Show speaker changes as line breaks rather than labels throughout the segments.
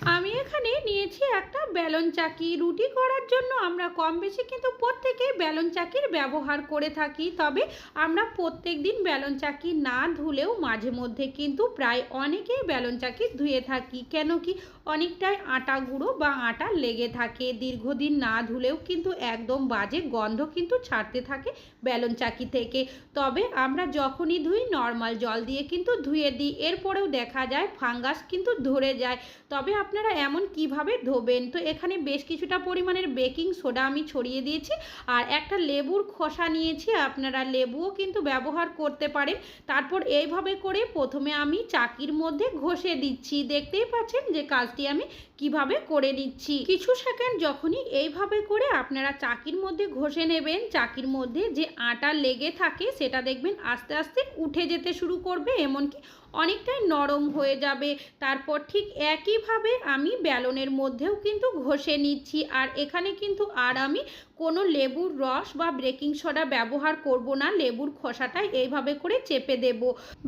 আমি এখানে নিয়েছি একটা ব্যালন চাকি। রুটি করার জন্য আমরা কম বেশি কিন্তু প্রত্যেকেই ব্যালন চাকির ব্যবহার করে থাকি। তবে আমরা প্রত্যেক দিন ব্যালন চাকি না ধুলেও মাঝে মধ্যে কিন্তু প্রায় অনেকেই ব্যালন চাকি ধুয়ে থাকি। কেন কি অনেকটাই আটা গুঁড়ো বা আটা লেগে থাকে। দীর্ঘদিন না ধুলেও কিন্তু একদম বাজে গন্ধ কিন্তু ছাড়তে থাকে ব্যালন চাকি থেকে। তবে আমরা যখনই ধুই, নর্মাল জল দিয়ে কিন্তু ধুয়ে দিই। এরপরেও দেখা যায়, ফাঙ্গাস কিন্তু ধরে যায়। তবে আপনারা এমন কীভাবে ধোবেন? তো এখানে বেশ কিছুটা পরিমাণের বেকিং সোডা আমি ছড়িয়ে দিয়েছি আর একটা লেবুর খোসা নিয়েছি। আপনারা লেবুও কিন্তু ব্যবহার করতে পারেন। তারপর এইভাবে করে প্রথমে আমি চাকির মধ্যে ঘষে দিচ্ছি। দেখতেই পাচ্ছেন যে কাজটি আমি কীভাবে করে নিচ্ছি। কিছু সেকেন্ড যখনই এইভাবে করে আপনারা চাকির মধ্যে ঘষে নেবেন। চাকির মধ্যে যে আটা লেগে থাকে সেটা দেখবেন আস্তে আস্তে উঠে যেতে শুরু করবে। এমনকি অনেকটাই নরম হয়ে যাবে। তারপর ঠিক একইভাবে আমি ব্যালনের মধ্যেও কিন্তু ঘষে নিচ্ছি। আর এখানে কিন্তু আর আমি কোনো লেবুর রস বা বেকিং সোডা ব্যবহার করব না, লেবুর খোসাটাই এইভাবে করে চেপে দেব।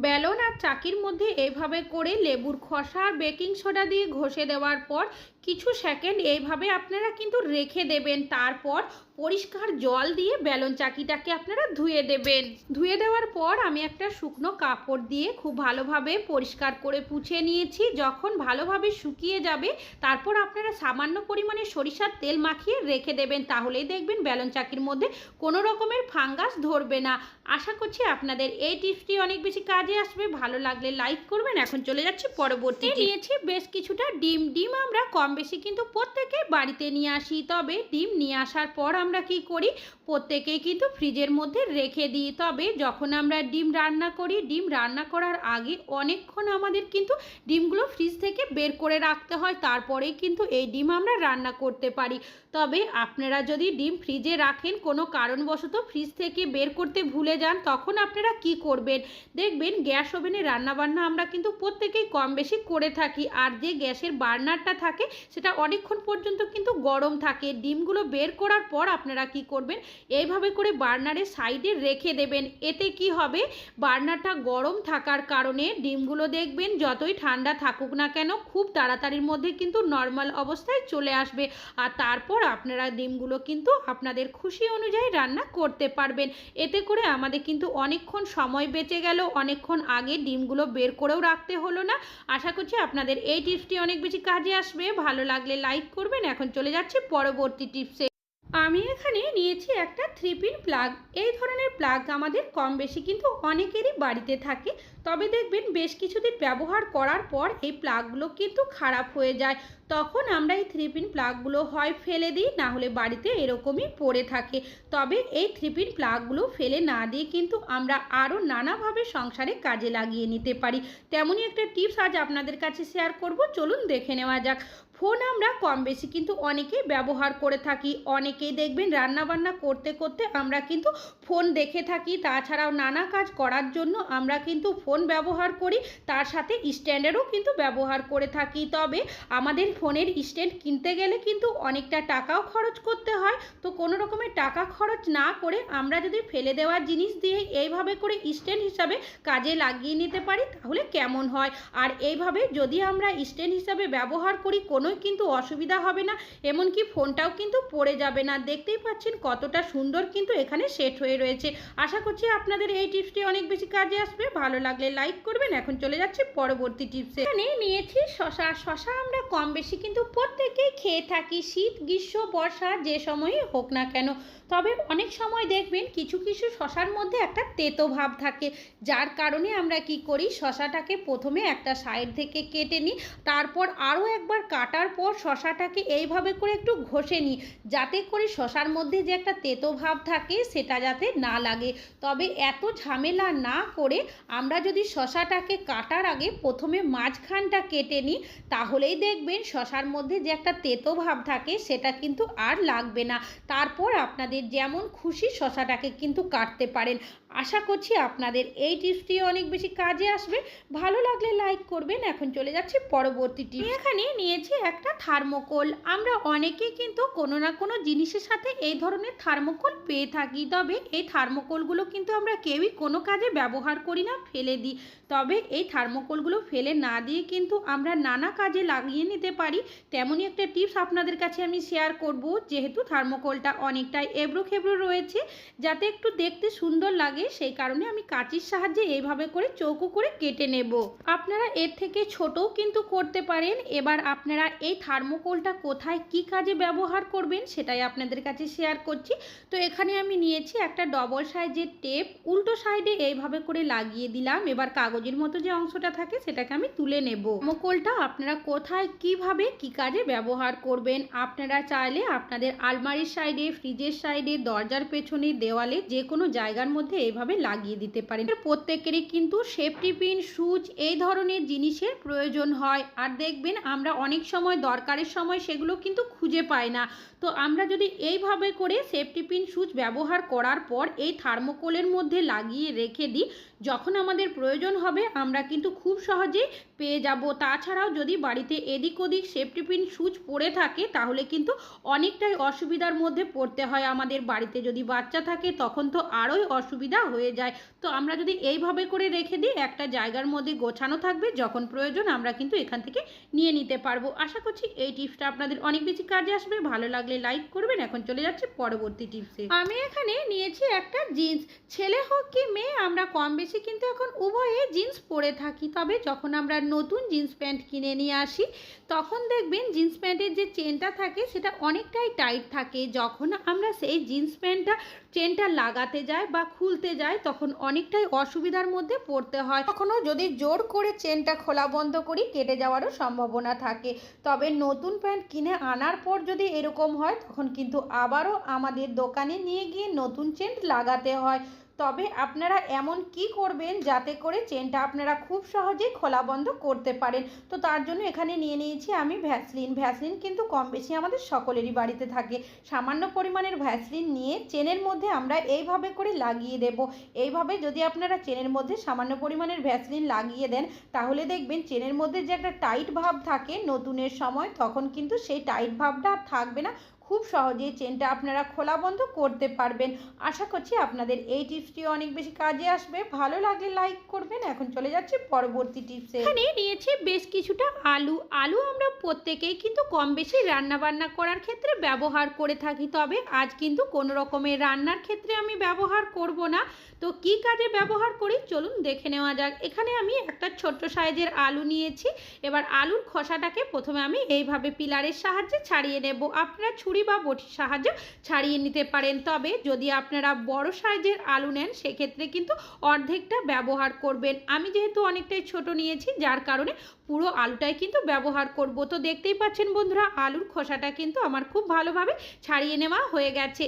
বেলন আর চাকির মধ্যে এইভাবে করে লেবুর খোসা আর বেকিং সোডা দিয়ে ঘষে দেওয়ার পর কিছু সেকেন্ড এইভাবে আপনারা কিন্তু রেখে দেবেন। তারপর পরিষ্কার জল দিয়ে বেলন চাকিটাকে আপনারা ধুয়ে দেবেন। ধুয়ে দেওয়ার পর আমি একটা শুকনো কাপড় দিয়ে খুব ভালোভাবে পরিষ্কার করে পুছে নিয়েছি। যখন ভালোভাবে শুকিয়ে যাবে, তারপর আপনারা সামান্য পরিমাণে সরিষার তেল মাখিয়ে রেখে দেবেন। তাহলেই দেখবেন ব্যালন চাকির মধ্যে কোনো রকমের ফাঙ্গাস ধরবে না। আশা করছি আপনাদের এই টিপসটি অনেক বেশি কাজে আসবে। ভালো লাগলে লাইক করবেন। এখন চলে যাচ্ছি পরবর্তী নিয়েছি বেশ কিছুটা ডিম। ডিম আমরা কম বেশি কিন্তু প্রত্যেকেই বাড়িতে নিয়ে আসি। তবে ডিম নিয়ে আসার পর আমরা কি করি? প্রত্যেকেই কিন্তু ফ্রিজের মধ্যে রেখে দিই। তবে যখন আমরা ডিম রান্না করি ডিম রান্না করার আগে অনেকক্ষণ আমাদের কিন্তু ডিমগুলো ফ্রিজ থেকে বের করে রাখতে হয়। তারপরেই কিন্তু এই ডিম আমরা রান্না করতে পারি। তবে আপনারা যদি ডিম ফ্রিজে রাখেন, কোনো কারণবশত ফ্রিজ থেকে বের করতে ভুলে যান, তখন আপনারা কি করবেন? দেখবেন গ্যাস ওভেনে রান্নাবান্না আমরা কিন্তু প্রত্যেকেই কম বেশি করে থাকি, আর যে গ্যাসের বার্নারটা থাকে, সেটা অনেকক্ষণ পর্যন্ত কিন্তু গরম থাকে। ডিমগুলো বের করার পর আপনারা কি করবেন? এইভাবে করে বার্নারের সাইডে রেখে দেবেন। এতে কি হবে? বার্নারটা গরম থাকার কারণে ডিমগুলো দেখবেন যতই ঠান্ডা থাকুক না কেন, খুব তাড়াতাড়ির মধ্যে কিন্তু নর্মাল অবস্থায় চলে আসবে। আর তারপর আপনারা ডিমগুলো কিন্তু আপনাদের খুশি অনুযায়ী রান্না করতে পারবেন। এতে করে আমাদের কিন্তু অনেকক্ষণ সময় বেঁচে গেল। অনেকক্ষণ আগে ডিমগুলো বের করেও রাখতে হলো না। আশা করছি আপনাদের এই টিপসটি অনেক বেশি কাজে আসবে। ভালো লাগলে লাইক করবেন। এখন চলে যাচ্ছে পরবর্তী টিপসে। আমি এখানে নিয়েছি একটা থ্রি পিন প্লাগ। এই ধরনের প্লাগ আমাদের কম বেশি কিন্তু অনেকেরই বাড়িতে থাকে। তবে দেখবেন বেশ কিছুদিন ব্যবহার করার পর এই প্লাগগুলো কিন্তু খারাপ হয়ে যায়। তখন আমরা এই থ্রি পিন প্লাগগুলো হয় ফেলে দিই, না হলে বাড়িতে এরকমই পড়ে থাকে। তবে এই থ্রি পিন প্লাগগুলো ফেলে না দিয়ে কিন্তু আমরা আরও নানাভাবে সংসারে কাজে লাগিয়ে নিতে পারি। তেমনই একটা টিপস আজ আপনাদের কাছে শেয়ার করব। চলুন দেখে নেওয়া যাক। ফোন আমরা কম বেশি কিন্তু অনেকেই ব্যবহার করে থাকি। অনেকেই দেখবেন রান্নাবান্না করতে করতে আমরা কিন্তু ফোন দেখে থাকি। তাছাড়াও নানা কাজ করার জন্য আমরা কিন্তু ফোন ব্যবহার করি। তার সাথে স্ট্যান্ডেরও কিন্তু ব্যবহার করে থাকি। তবে আমাদের ফোনের স্ট্যান্ড কিনতে গেলে কিন্তু অনেকটা টাকাও খরচ করতে হয়। তো কোনো রকমের টাকা খরচ না করে আমরা যদি ফেলে দেওয়ার জিনিস দিয়ে এইভাবে করে স্ট্যান্ড হিসাবে কাজে লাগিয়ে নিতে পারি, তাহলে কেমন হয়? আর এইভাবে যদি আমরা স্ট্যান্ড হিসাবে ব্যবহার করি কোনোই কিন্তু অসুবিধা হবে না। এমনকি ফোনটাও কিন্তু পড়ে যাবে না। দেখতেই পাচ্ছেন কতটা সুন্দর কিন্তু এখানে সেট হয়ে রয়েছে। আশা করছি আপনাদের এই টিপসটি অনেক বেশি কাজে আসবে। ভালো লাগলে লাইক করবেন। এখন চলে যাচ্ছে পরবর্তী টিপসে এখানে নিয়েছি শশা। শশা আমরা কম বেশি কিন্তু প্রত্যেকেই খেয়ে থাকি। শীত, গ্রীষ্ম, বর্ষা যে সময়ই হোক না কেন। তবে অনেক সময় দেখবেন কিছু কিছু শশার মধ্যে একটা তেতো ভাব থাকে। যার কারণে আমরা কি করি? শশাটাকে প্রথমে একটা সাইড থেকে কেটে নিই। তারপর আরও একবার কাটা কাটার পর শশাটাকে এইভাবে করে একটু ঘষে নিই। যাতে করে শশার মধ্যে যে একটা তেতো ভাব থাকে, সেটা যাতে না লাগে। তবে এত ঝামেলা না করে আমরা যদি শশাটাকে কাটার আগে প্রথমে মাঝখানটা কেটে নিই, তাহলেই দেখবেন শশার মধ্যে যে একটা তেতো ভাব থাকে, সেটা কিন্তু আর লাগবে না। তারপর আপনাদের যেমন খুশি শশাটাকে কিন্তু কাটতে পারেন। আশা করছি আপনাদের এই টিপসটি অনেক বেশি কাজে আসবে। ভালো লাগলে লাইক করবেন। এখন চলে যাচ্ছি পরবর্তী টিপ এখানে নিয়েছি একটা থার্মোকোল। আমরা অনেকেই কিন্তু কোনো না কোনো জিনিসের সাথে এই ধরনের থার্মোকোল পেয়ে থাকি। তবে এই থার্মোকোলগুলো কিন্তু আমরা কেউই কোনো কাজে ব্যবহার করি না, ফেলে দিই। তবে এই থার্মোকোলগুলো ফেলে না দিয়ে কিন্তু আমরা নানা কাজে লাগিয়ে নিতে পারি। তেমনই একটা টিপস আপনাদের কাছে আমি শেয়ার করব। যেহেতু থার্মোকোলটা অনেকটাই এবড়ো খেবড়ো রয়েছে, যাতে একটু দেখতে সুন্দর লাগে। সেই কারণে আমি কাঁচির সাহায্যে এইভাবে করে চৌকো করে কেটে নেব। আপনারা এর থেকে ছোটও কিন্তু করতে পারেন। এবার আপনারা এই থার্মোকোলটা কোথায় কি কাজে ব্যবহার করবেন সেটাই আপনাদের কাছে শেয়ার করছি। তো এখানে আমি নিয়েছি একটা ডবল সাইজের টেপ উল্টো সাইডে এইভাবে করে লাগিয়ে দিলাম। এবার কাগজের মতো যে অংশটা থাকে সেটাকে আমি তুলে নেব। থার্মোকোলটা আপনারা কোথায়, কীভাবে, কি কাজে ব্যবহার করবেন আপনারা চাইলে আপনাদের আলমারির সাইডে ফ্রিজের সাইডে দরজার পেছনে, দেওয়ালে যে কোনো জায়গার মধ্যে এইভাবে লাগিয়ে দিতে পারেন। প্রত্যেকেরই কিন্তু সেফটি পিন সুচ এই ধরনের জিনিসের প্রয়োজন হয়। আর দেখবেন আমরা অনেক সময় দরকারের সময় সেগুলো কিন্তু খুঁজে পাই না। তো আমরা যদি এইভাবে করে সেফটি পিন সুচ ব্যবহার করার পর এই থার্মোকোলের মধ্যে লাগিয়ে রেখে দিই, যখন আমাদের প্রয়োজন হবে আমরা কিন্তু খুব সহজেই পেয়ে যাব। তাছাড়াও যদি বাড়িতে এদিক ওদিক সেফটি পিন সুচ পড়ে থাকে, তাহলে কিন্তু অনেকটাই অসুবিধার মধ্যে পড়তে হয় আমাদের বাড়িতে। যদি বাচ্চা থাকে, তখন তো আরোই অসুবিধা হয়ে যায়। তো আমরা যদি এইভাবে করে রেখে দিই, একটা জায়গার মধ্যে গোছানো থাকবে, যখন প্রয়োজন আমরা কিন্তু এখান থেকে নিয়ে নিতে পারব। আশা করছি এই টিপসটা আপনাদের অনেক বেশি কাজে আসবে। ভালো লাগলে লাইক করবেন। এখন চলে যাচ্ছে পরবর্তী টিপসে আমি এখানে নিয়েছি একটা জিন্স ছেলে হোক কি মেয়ে, আমরা কম বেশি কিন্তু এখন উভয়ে জিন্স পরে থাকি। তবে যখন আমরা নতুন জিন্স প্যান্ট কিনে নিয়ে আসি, তখন দেখবেন জিন্স প্যান্টের যে চেনটা থাকে, সেটা অনেকটাই টাইট থাকে। যখন আমরা সেই জিন্স প্যান্টটা চেনটা লাগাতে যাই বা খুলতে যাই, তখন অনেকটাই অসুবিধার মধ্যে পড়তে হয়। কখনো যদি জোর করে চেনটা খোলা বন্ধ করি, কেটে যাওয়ারও সম্ভাবনা থাকে। তবে নতুন প্যান্ট কিনে আনার পর যদি এরকম হয় তখন কিন্তু আবারও আমাদের দোকানে নিয়ে গিয়ে নতুন চেন লাগাতে হয়। তবে আপনারা এমন কি করবেন যাতে করে চেনটা আপনারা খুব সহজেই খোলা বন্ধ করতে পারেন? তো তার জন্য এখানে নিয়ে নিয়েছি আমি ভ্যাসলিন। ভ্যাসলিন কিন্তু কম বেশি আমাদের সকলেরই বাড়িতে থাকে। সামান্য পরিমাণের ভ্যাসলিন নিয়ে চেনের মধ্যে আমরা এইভাবে করে লাগিয়ে দেব। এইভাবে যদি আপনারা চেনের মধ্যে সামান্য পরিমাণের ভ্যাসলিন লাগিয়ে দেন, তাহলে দেখবেন চেনের মধ্যে যে একটা টাইট ভাব থাকে নতুনের সময়, তখন কিন্তু সেই টাইট ভাবটা আর থাকবে না। খুব সহজেই চেনটা আপনারা খোলা বন্ধ করতে পারবেন। আশা করছি আপনাদের এই টিপসটি অনেক বেশি কাজে আসবে। ভালো লাগলে লাইক করবেন। এখন চলে যাচ্ছে পরবর্তী টিপসে এখানে নিয়েছি বেশ কিছুটা আলু। আলু আমরা প্রত্যেকেই কিন্তু কম বেশি রান্না বান্না করার ক্ষেত্রে ব্যবহার করে থাকি। তবে আজ কিন্তু কোনো রকমের রান্নার ক্ষেত্রে আমি ব্যবহার করব না। তো কি কাজে ব্যবহার করি? চলুন দেখে নেওয়া যাক। এখানে আমি একটা ছোট্ট সাইজের আলু নিয়েছি। এবার আলুর খোসাটাকে প্রথমে আমি এইভাবে পিলারের সাহায্যে ছাড়িয়ে নেব। আপনারা ছুরি বা বটির সাহায্যে ছাড়িয়ে নিতে পারেন। তবে যদি আপনারা বড় সাইজের আলু নেন, সেক্ষেত্রে কিন্তু অর্ধেকটা ব্যবহার করবেন। আমি যেহেতু অনেকটাই ছোট নিয়েছি, যার কারণে পুরো আলুটাই কিন্তু ব্যবহার করব। তো দেখতেই পাচ্ছেন বন্ধুরা, আলুর খোসাটা কিন্তু আমার খুব ভালোভাবে ছাড়িয়ে নেওয়া হয়ে গেছে।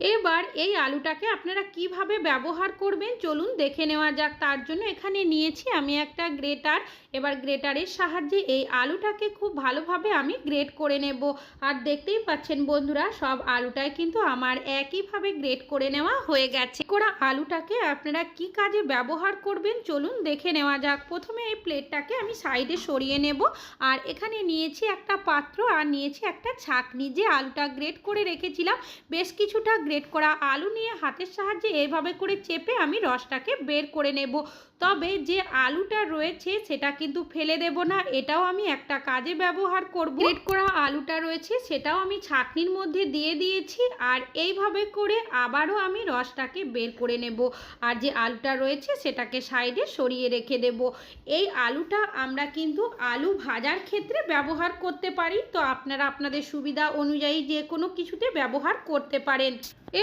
এবার এই আলুটাকে আপনারা কীভাবে ব্যবহার করবেন চলুন দেখে নেওয়া যাক। তার জন্য এখানে নিয়েছি আমি একটা গ্রেটার। এবার গ্রেটারের সাহায্যে এই আলুটাকে খুব ভালোভাবে আমি গ্রেট করে নেব। আর দেখতেই পাচ্ছেন বন্ধুরা, সব আলুটাই কিন্তু আমার একইভাবে গ্রেট করে নেওয়া হয়ে গেছে। করা আলুটাকে আপনারা কি কাজে ব্যবহার করবেন চলুন দেখে নেওয়া যাক। প্রথমে এই প্লেটটাকে আমি সাইডে সরিয়ে নেব। আর এখানে নিয়েছি একটা পাত্র আর নিয়েছি একটা ছাকনি। যে আলুটা গ্রেট করে রেখেছিলাম, বেশ কিছুটা গ্রেট করা আলু নিয়ে হাতের সাহায্যে এইভাবে করে চেপে আমি রসটাকে বের করে নেব। তবে যে আলুটা রয়েছে সেটা কিন্তু ফেলে দেব না, এটাও আমি একটা কাজে ব্যবহার করব। গ্রেট করা আলুটা রয়েছে, সেটাও আমি ছাকনির মধ্যে দিয়ে দিয়েছি, আর এইভাবে করে আবারও আমি রসটাকে বের করে নেব। আর যে আলুটা রয়েছে সেটাকে সাইডে সরিয়ে রেখে দেব। এই আলুটা আমরা কিন্তু আলু ভাজার ক্ষেত্রে ব্যবহার করতে পারি, তো আপনারা আপনাদের সুবিধা অনুযায়ী যে কোনো কিছুতে ব্যবহার করতে পারেন।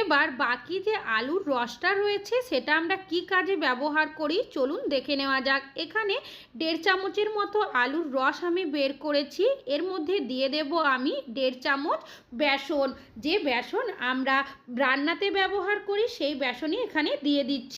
এবার বাকি যে আলুর রসটা রয়েছে, সেটা আমরা কি কাজে ব্যবহার করি? চলুন দেখে নেওয়া যাক। এখানে দেড় চামচের মতো আলুর রস আমি বের করেছি। এর মধ্যে দিয়ে দেব আমি দেড় চামচ বেসন। যে বেসন আমরা রান্নাতে ব্যবহার করি, সেই বেসনই এখানে দিয়ে দিচ্ছি।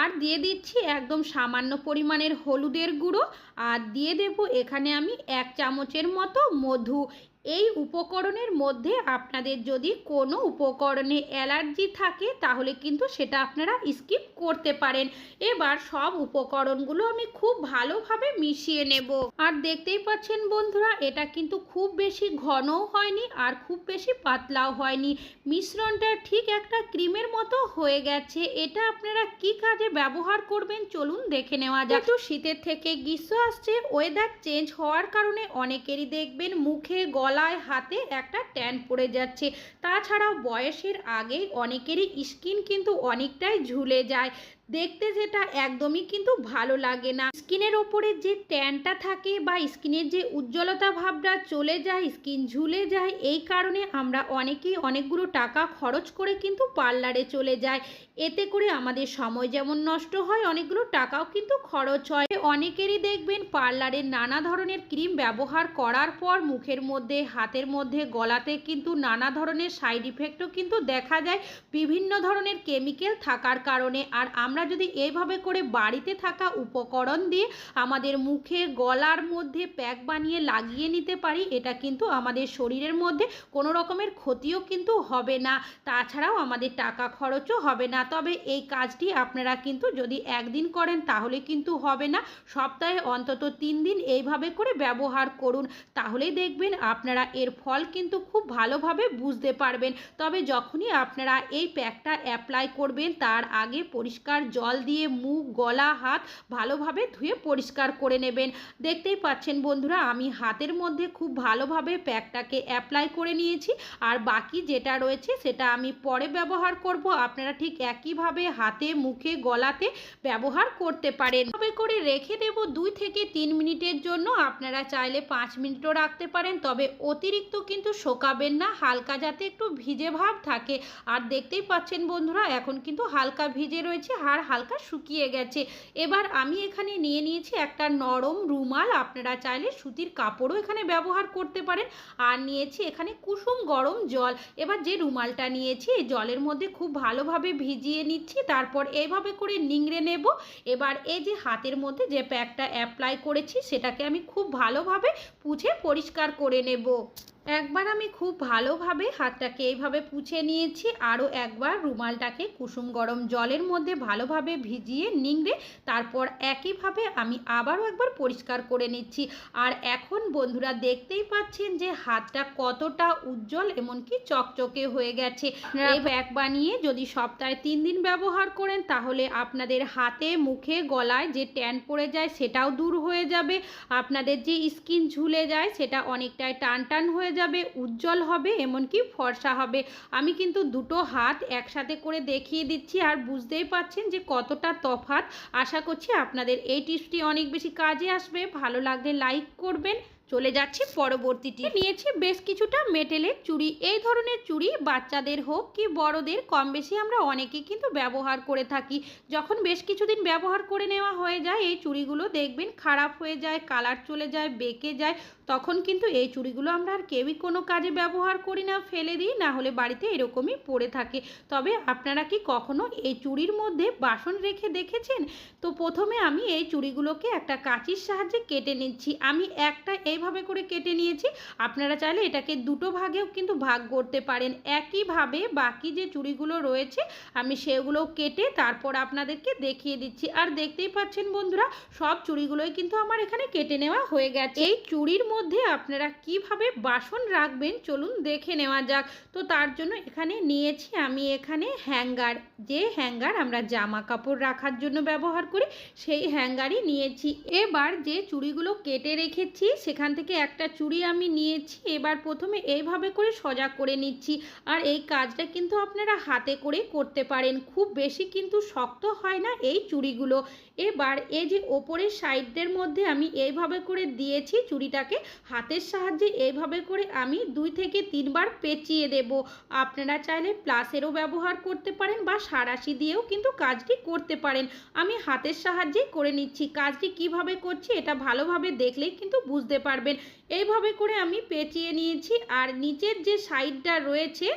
আর দিয়ে দিচ্ছি একদম সামান্য পরিমাণের হলুদের গুঁড়ো। আর দিয়ে দেব এখানে আমি এক চামচের মতো মধু। এই উপকরণের মধ্যে আপনাদের যদি কোনো উপকরণে অ্যালার্জি থাকে, তাহলে কিন্তু সেটা আপনারা স্কিপ করতে পারেন। এবার সব উপকরণগুলো আমি খুব ভালোভাবে মিশিয়ে নেব। আর দেখতেই পাচ্ছেন বন্ধুরা, এটা কিন্তু খুব বেশি ঘনও হয়নি আর খুব বেশি পাতলাও হয়নি। মিশ্রণটা ঠিক একটা ক্রিমের মতো হয়ে গেছে। এটা আপনারা কি কাজে ব্যবহার করবেন চলুন দেখে নেওয়া যাক। শীতের থেকে গ্রীষ্ম আসছে ওয়েদার চেঞ্জ হওয়ার কারণে অনেকেরই দেখবেন মুখে গলায় হাতে একটা ট্যান পড়ে যাচ্ছে। তাছাড়াও বয়সের আগে অনেকেরই স্কিন কিন্তু অনেকটাই ঝুলে যায়। দেখতে যেটা একদমই কিন্তু ভালো লাগে না। স্কিনের ওপরে যে ট্যানটা থাকে বা স্কিনের যে উজ্জ্বলতা ভাবটা চলে যায়, স্কিন ঝুলে যায়, এই কারণে আমরা অনেকেই অনেকগুলো টাকা খরচ করে কিন্তু পার্লারে চলে যায় এতে করে আমাদের সময় যেমন নষ্ট হয়, অনেকগুলো টাকাও কিন্তু খরচ হয়। অনেকেরই দেখবেন পার্লারের নানা ধরনের ক্রিম ব্যবহার করার পর মুখের মধ্যে, হাতের মধ্যে, গলাতে কিন্তু নানা ধরনের সাইড ইফেক্টও কিন্তু দেখা যায়। বিভিন্ন ধরনের কেমিক্যাল থাকার কারণে আর আমরা যদি এইভাবে করে বাড়িতে থাকা উপকরণ দিয়ে আমাদের মুখে, গলার মধ্যে প্যাক বানিয়ে লাগিয়ে নিতে পারি, এটা কিন্তু আমাদের শরীরের মধ্যে কোনো রকমের ক্ষতিও কিন্তু হবে না। তাছাড়াও আমাদের টাকা খরচও হবে না। তবে এই কাজটি আপনারা কিন্তু যদি একদিন করেন, তাহলে কিন্তু হবে না। সপ্তাহে অন্তত তিন দিন এইভাবে করে ব্যবহার করুন। তাহলেই দেখবেন আপনারা এর ফল কিন্তু খুব ভালোভাবে বুঝতে পারবেন। তবে যখনই আপনারা এই প্যাকটা অ্যাপ্লাই করবেন, তার আগে পরিষ্কার জল দিয়ে মুখ, গলা, হাত ভালোভাবে ধুয়ে পরিষ্কার করে নেবেন। দেখতেই পাচ্ছেন বন্ধুরা, আমি হাতের মধ্যে খুব ভালোভাবে প্যাকটাকে অ্যাপ্লাই করে নিয়েছি। আর বাকি যেটা রয়েছে সেটা আমি পরে ব্যবহার করব। আপনারা ঠিক একইভাবে হাতে, মুখে, গলাতে ব্যবহার করতে পারেন। তবে করে রেখে দেব দুই থেকে তিন মিনিটের জন্য। আপনারা চাইলে পাঁচ মিনিটও রাখতে পারেন। তবে অতিরিক্ত কিন্তু শোকাবেন না, হালকা যাতে একটু ভিজে ভাব থাকে। আর দেখতেই পাচ্ছেন বন্ধুরা, এখন কিন্তু হালকা ভিজে রয়েছে আর হালকা শুকিয়ে গেছে। এবার আমি এখানে নিয়ে নিয়েছি একটা নরম রুমাল। আপনারা চাইলে সুতির কাপড়ও এখানে ব্যবহার করতে পারেন। আর নিয়েছি এখানে কুসুম গরম জল। এবার যে রুমালটা নিয়েছি, এই জলের মধ্যে খুব ভালোভাবে ভিজিয়ে নিচ্ছি। তারপর এইভাবে করে নিংড়ে নেব। এবার এই যে হাতের মধ্যে যে প্যাকটা অ্যাপ্লাই করেছি, সেটাকে আমি খুব ভালোভাবে পুছে পরিষ্কার করে নেব। একবার আমি খুব ভালোভাবে হাতটাকে এইভাবে পুছে নিয়েছি আরও একবার রুমালটাকে কুসুম গরম জলের মধ্যে ভালোভাবে ভিজিয়ে নিংড়ে তারপর একইভাবে আমি আবারও একবার পরিষ্কার করে নিচ্ছি। আর এখন বন্ধুরা দেখতেই পাচ্ছেন যে হাতটা কতটা উজ্জ্বল এমনকি চকচকে হয়ে গেছে। এই ব্যাগ বানিয়ে যদি সপ্তাহে তিন দিন ব্যবহার করেন তাহলে আপনাদের হাতে মুখে গলায় যে ট্যান পড়ে যায় সেটাও দূর হয়ে যাবে। আপনাদের যে স্কিন ঝুলে যায় সেটা অনেকটাই টান টান হয়ে যাবে, উজ্জ্বল হবে, এমনকি ফর্সা হবে। আমি কিন্তু দুটো হাত একসাথে করে দেখিয়ে দিচ্ছি আর বুঝতেই পাচ্ছেন যে কতটা তফাৎ। আশা করছি আপনাদের এই টিপসটি অনেক বেশি কাজে আসবে। ভালো লাগলে লাইক করবেন চলে যাচ্ছি পরবর্তীটি। নিয়েছি বেশ কিছুটা মেটেলের চুড়ি এই ধরনের চুড়ি বাচ্চাদের হোক কি বড়দের কম বেশি আমরা অনেকেই কিন্তু ব্যবহার করে থাকি। যখন বেশ কিছুদিন ব্যবহার করে নেওয়া হয়ে যায়, এই চুড়িগুলো দেখবেন খারাপ হয়ে যায়, কালার চলে যায়, বেঁকে যায়। তখন কিন্তু এই চুড়িগুলো আমরা আর কেউই কোনো কাজে ব্যবহার করি না, ফেলে দিই, না হলে বাড়িতে এরকমই পড়ে থাকে। তবে আপনারা কি কখনো এই চুড়ির মধ্যে বাসন রেখে দেখেছেন? তো প্রথমে আমি এই চুড়িগুলোকে একটা কাঁচির সাহায্যে কেটে নিচ্ছি। আমি একটা এইভাবে করে কেটে নিয়েছি। আপনারা চাইলে এটাকে দুটো ভাগেও কিন্তু ভাগ করতে পারেন। একইভাবে বাকি যে চুড়িগুলো রয়েছে, আমি সেগুলো কেটে তারপর আপনাদেরকে দেখিয়ে দিচ্ছি। আর দেখতেই পাচ্ছেন বন্ধুরা, সব চুড়িগুলোই কিন্তু আমার এখানে কেটে নেওয়া হয়ে গেছে। এই চুড়ির মধ্যে আপনারা কীভাবে বাসন রাখবেন, চলুন দেখে নেওয়া যাক। তো তার জন্য এখানে নিয়েছি আমি এখানে হ্যাঙ্গার। যে হ্যাঙ্গার আমরা জামা কাপড় রাখার জন্য ব্যবহার করি, সেই হ্যাঙ্গারই নিয়েছি। এবার যে চুড়িগুলো কেটে রেখেছি, সেখান এখান থেকে একটা চুড়ি আমি নিয়েছি। এবার প্রথমে এইভাবে করে সজা করে নিচ্ছি। আর এই কাজটা কিন্তু আপনারা হাতে করে করতে পারেন। খুব বেশি কিন্তু শক্ত হয় না এই চুড়িগুলো। এবার এই যে ওপরের সাইডদের মধ্যে আমি এইভাবে করে দিয়েছি চুড়িটাকে, হাতের সাহায্যে এইভাবে করে আমি দুই থেকে তিনবার পেঁচিয়ে দেব। আপনারা চাইলে প্লাসেরও ব্যবহার করতে পারেন বা সারাশি দিয়েও কিন্তু কাজটি করতে পারেন। আমি হাতের সাহায্যেই করে নিচ্ছি। কাজটি কীভাবে করছি এটা ভালোভাবে দেখলেই কিন্তু বুঝতে পারবেন। এইভাবে করে আমি পেঁচিয়ে নিয়েছি। আর নিচের যে সাইডটা রয়েছে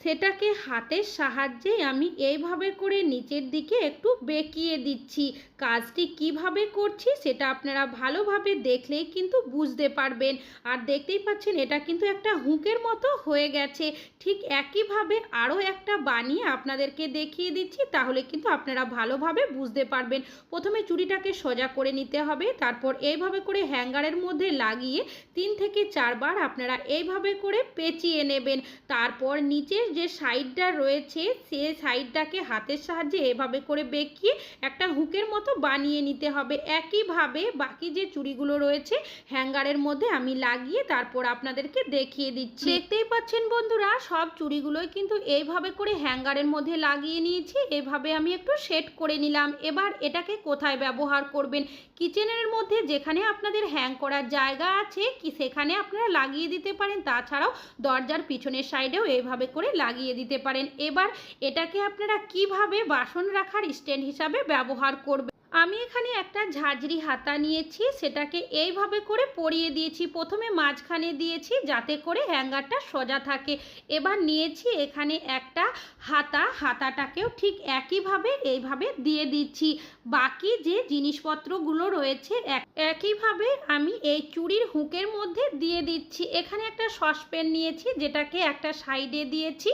সেটাকে হাতের সাহায্যে আমি এইভাবে করে নিচের দিকে একটু বেঁকিয়ে দিচ্ছি। কাজটি কীভাবে করছি সেটা আপনারা ভালোভাবে দেখলেই কিন্তু বুঝতে পারবেন। আর দেখতেই পাচ্ছেন, এটা কিন্তু একটা হুঁকের মতো হয়ে গেছে। ঠিক একইভাবে আরও একটা বানিয়ে আপনাদেরকে দেখিয়ে দিচ্ছি, তাহলে কিন্তু আপনারা ভালোভাবে বুঝতে পারবেন। প্রথমে চুড়িটাকে সোজা করে নিতে হবে, তারপর এইভাবে করে হ্যাঙ্গারের মধ্যে লাগিয়ে তিন থেকে চারবার আপনারা এইভাবে করে পেঁচিয়ে নেবেন। তারপর নিচের যে সাইডটা রয়েছে, সে সাইডটাকে হাতের সাহায্যে এভাবে করে বেঁকিয়ে একটা হুকের মতো বানিয়ে নিতে হবে। একইভাবে বাকি যে চুড়িগুলো রয়েছে, হ্যাঙ্গারের মধ্যে আমি লাগিয়ে তারপর আপনাদেরকে দেখিয়ে দিচ্ছি। দেখতেই পাচ্ছেন বন্ধুরা, সব চুড়িগুলোই কিন্তু এইভাবে করে হ্যাঙ্গারের মধ্যে লাগিয়ে নিয়েছি। এভাবে আমি একটু সেট করে নিলাম। এবার এটাকে কোথায় ব্যবহার করবেন কিচেনের মধ্যে যেখানে আপনাদের হ্যাং করার জায়গা আছে, কি সেখানে আপনারা লাগিয়ে দিতে পারেন। তাছাড়াও দরজার পিছনের সাইডেও এইভাবে করে লাগিয়ে দিতে পারেন। এবার এটাকে আপনারা কীভাবে বাসন রাখার স্ট্যান্ড হিসাবে ব্যবহার করবেন? আমি এখানে একটা ঝাঁঝরি হাতা নিয়েছি, সেটাকে এইভাবে করে পরিয়ে দিয়েছি। প্রথমে মাঝখানে দিয়েছি যাতে করে হ্যাঙ্গারটা সোজা থাকে। এবার নিয়েছি এখানে একটা হাতা, হাতাটাকেও ঠিক একইভাবে, এইভাবে দিয়ে দিচ্ছি। বাকি যে জিনিসপত্রগুলো রয়েছে, এক- একইভাবে আমি এই চুড়ির হুকের মধ্যে দিয়ে দিচ্ছি। এখানে একটা সসপ্যান নিয়েছি, যেটাকে একটা সাইডে দিয়েছি।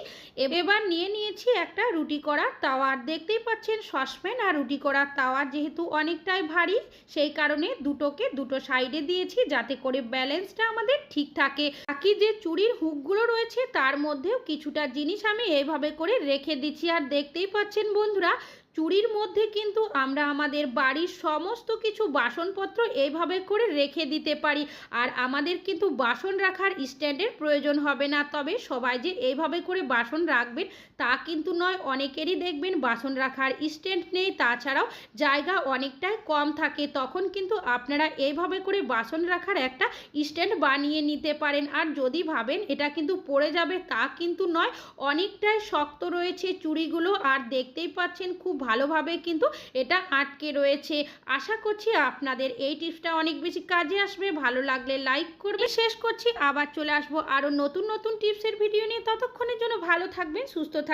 এবার নিয়ে নিয়েছি একটা রুটি করার তাওয়া আর দেখতেই পাচ্ছেন সসপ্যান আর রুটি করার তাওয়া যেহেতু অনেকটাই ভারী। সেই কারণে দুটোকে দুটো সাইডে দিয়েছি যাতে করে ব্যালেন্সটা আমাদের ঠিক থাকে। বাকি যে চুরির হুকগুলো রয়েছে তার মধ্যেও কিছুটা জিনিস আমি এইভাবে করে রেখে দিচ্ছি। আর দেখতেই পাচ্ছেন বন্ধুরা চুড়ির মধ্যে কিন্তু আমরা আমাদের বাড়ির সমস্ত কিছু বাসনপত্র এইভাবে করে রেখে দিতে পারি। আর আমাদের কিন্তু বাসন রাখার স্ট্যান্ডের প্রয়োজন হবে না। তবে সবাই যে এইভাবে করে বাসন রাখবেন, তা কিন্তু নয়, অনেকেরই দেখবেন বাসন রাখার স্ট্যান্ড নেই। তাছাড়াও জায়গা অনেকটাই কম থাকে। তখন কিন্তু আপনারা এইভাবে করে বাসন রাখার একটা স্ট্যান্ড বানিয়ে নিতে পারেন। আর যদি ভাবেন এটা কিন্তু পড়ে যাবে, তা কিন্তু নয়, অনেকটাই শক্ত রয়েছে চুড়িগুলো। আর দেখতেই পাচ্ছেন, খুব ভালোভাবে কিন্তু এটা আটকে রয়েছে। আশা করছি আপনাদের এই টিপসটা অনেক বেশি কাজে আসবে। ভালো লাগলে লাইক করবে। শেষ করছি। আবার চলে আসব আরও নতুন নতুন টিপসের ভিডিও নিয়ে। ততক্ষণের জন্য ভালো থাকবেন, সুস্থ থাকবেন।